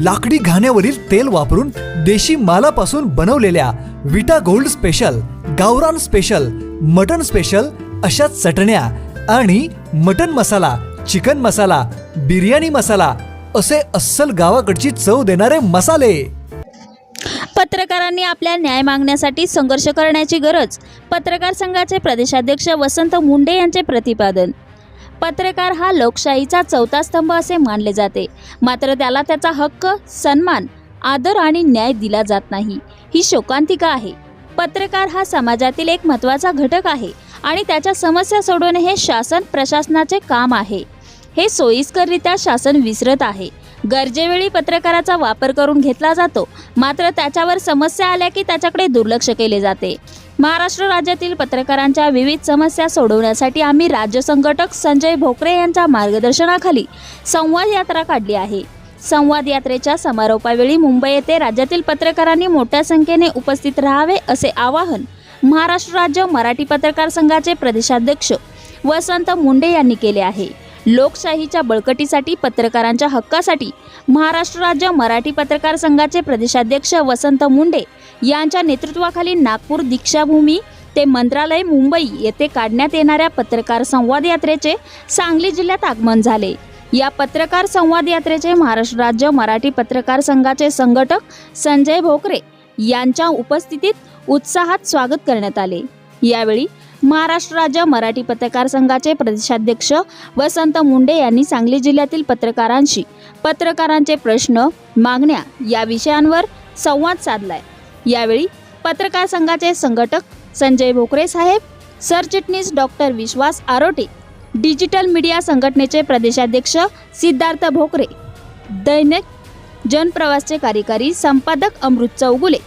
लाकडी घाण्यावरील तेल वापरून देशी मालापासून बनवलेल्या विटा गोल्ड स्पेशल गावरान स्पेशल मटन स्पेशल अशा चटण्या आणि मटन मसाला चिकन मसाला बिर्याणी मसाला असे अस्सल गावाकडची चव देणारे मसाले. पत्रकारांनी आपल्या न्याय मागण्यासाठी संघर्ष करण्याची गरज पत्रकार संघाचे प्रदेशाध्यक्ष वसंत मुंडे यांचे प्रतिपादन पत्रकार हा लोकशाहीचा चौथा स्तंभ असे मानले जाते. मात्र त्याला त्याचा हक्क सन्मान आदर आणि न्याय दिला जात नाही. ही शोकांतिका आहे. पत्रकार हा समाजातील एक महत्त्वाचा घटक आहे आणि त्याच्या समस्या सोडवणे हे शासन प्रशासनाचे काम आहे. हे सोयीस्कररित्या शासन विसरत आहे. गरजेवेळी पत्रकाराचा वापर करून घेतला जातो. मात्र त्याच्यावर समस्या आल्या की त्याच्याकडे दुर्लक्ष केले जाते. महाराष्ट्र राज्यातील पत्रकारांच्या विविध समस्या सोडवण्यासाठी आम्ही राज्य संघटक संजय भोकरे यांच्या मार्गदर्शनाखाली संवाद यात्रा काढली आहे. संवाद यात्रेच्या समारोपावेळी मुंबई येथे राज्यातील पत्रकारांनी मोठ्या संख्येने उपस्थित राहावे असे आवाहन महाराष्ट्र राज्य मराठी पत्रकार संघाचे प्रदेशाध्यक्ष वसंत मुंडे यांनी केले आहे. लोकशाहीच्या बळकटीसाठी पत्रकारांच्या हक्कासाठी महाराष्ट्र राज्य मराठी पत्रकार संघाचे प्रदेशाध्यक्ष वसंत मुंडे यांच्या नेतृत्वाखाली नागपूर दीक्षाभूमी ते मंत्रालय मुंबई येथे काढण्यात येणाऱ्या पत्रकार संवाद यात्रेचे सांगली जिल्ह्यात आगमन झाले. या पत्रकार संवाद यात्रेचे महाराष्ट्र राज्य मराठी पत्रकार संघाचे संघटक संजय भोकरे यांच्या उपस्थितीत उत्साहात स्वागत करण्यात आले. यावेळी महाराष्ट्र राज्य मराठी पत्रकार संघाचे प्रदेशाध्यक्ष वसंत मुंडे यांनी सांगली जिल्ह्यातील पत्रकारांशी पत्रकारांचे प्रश्न मागण्या या विषयांवर संवाद साधलाय. यावेळी पत्रकार संघाचे संघटक संजय भोकरे साहेब सरचिटणीस doctor Vishwas Arote digital media संघटनेचे प्रदेशाध्यक्ष सिद्धार्थ भोकरे दैनिक जनप्रवासचे कार्यकारी संपादक अमृत चौगुले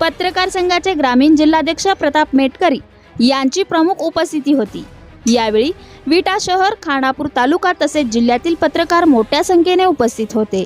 पत्रकार संघाचे ग्रामीण जिल्हाध्यक्ष प्रताप मेटकरी यांची प्रमुख उपस्थिती होती. यावेळी विटा शहर खानापूर तालुका तसेच जिल्ह्यातील पत्रकार मोठ्या संख्येने उपस्थित होते.